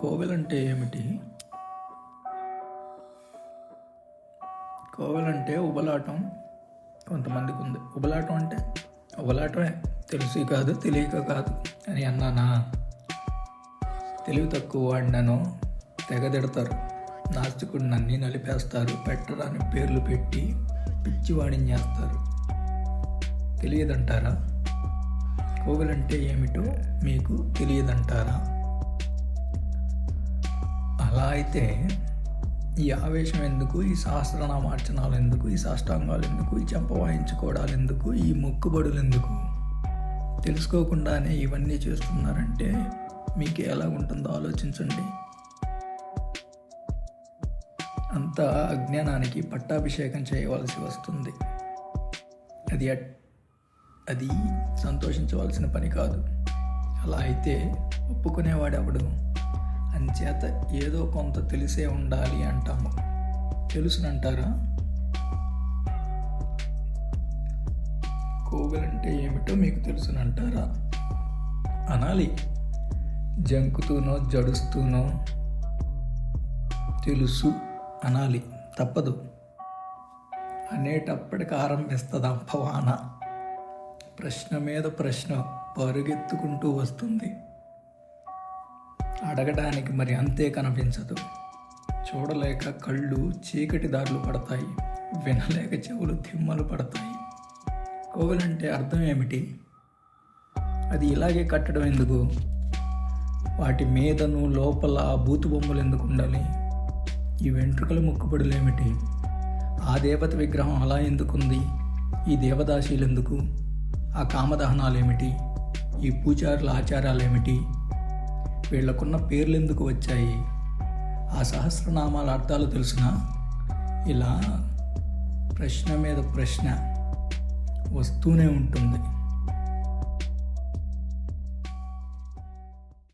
కోవెల్ అంటే ఏమిటి? కోవెల్ అంటే ఉబలాటం. కొంతమందికి ఉంది. ఉబలాటం అంటే? ఉబలాటమే. తెలిసి కాదు తెలియక కాదు అని అన్నానా? తెలివి తక్కువ వాడినను తెగదెడతారు. నాస్తికుడిని అన్నీ నలిపేస్తారు. పెట్టడానికి పేర్లు పెట్టి పిచ్చివాడిని చేస్తారు. తెలియదంటారా? కోవెలంటే ఏమిటో మీకు తెలియదంటారా? అయితే ఈ ఆవేశం ఎందుకు? ఈ సహస్రనామార్చనాలు ఎందుకు? ఈ సాష్టాంగాలు ఎందుకు? ఈ చెంప వాయించుకోవడాలు ఎందుకు? ఈ మొక్కుబడులు ఎందుకు? తెలుసుకోకుండానే ఇవన్నీ చేస్తున్నారంటే మీకు ఎలా ఉంటుందో ఆలోచించండి. అంత అజ్ఞానానికి పట్టాభిషేకం చేయవలసి వస్తుంది. అది అది సంతోషించవలసిన పని కాదు. అలా అయితే ఒప్పుకునేవాడెవడు? అంచేత ఏదో కొంత తెలిసే ఉండాలి అంటాము. తెలుసునంటారా? కోవెలంటే ఏమిటో మీకు తెలుసునంటారా? అనాలి. జంకుతూనో జడుస్తూనో తెలుసు అనాలి. తప్పదు. అనేటప్పటికి ఆరంభిస్తుంది అంపవాన ప్రశ్న మీద ప్రశ్న పరుగెత్తుకుంటూ వస్తుంది. అడగడానికి మరి అంతే కనిపించదు. చూడలేక కళ్ళు చీకటి దారులు పడతాయి. వినలేక చెవులు తిమ్మలు పడతాయి. కోవలంటే అర్థం ఏమిటి? అది ఇలాగే కట్టడం ఎందుకు? వాటి మీదను లోపల ఆ బూతు బొమ్మలు ఎందుకు ఉండాలి? ఈ వెంట్రుకల ముక్కుబడులు ఏమిటి? ఆ దేవత విగ్రహం అలా ఎందుకుంది? ఈ దేవదాసీలు ఎందుకు? ఆ కామదహనాలు ఏమిటి? ఈ పూజారుల ఆచారాలు ఏమిటి? వీళ్ళకున్న పేర్లు ఎందుకు వచ్చాయి? ఆ సహస్రనామాల అర్థాలు తెలుసునా? ఇలా ప్రశ్న మీద ప్రశ్న వస్తూనే ఉంటుంది.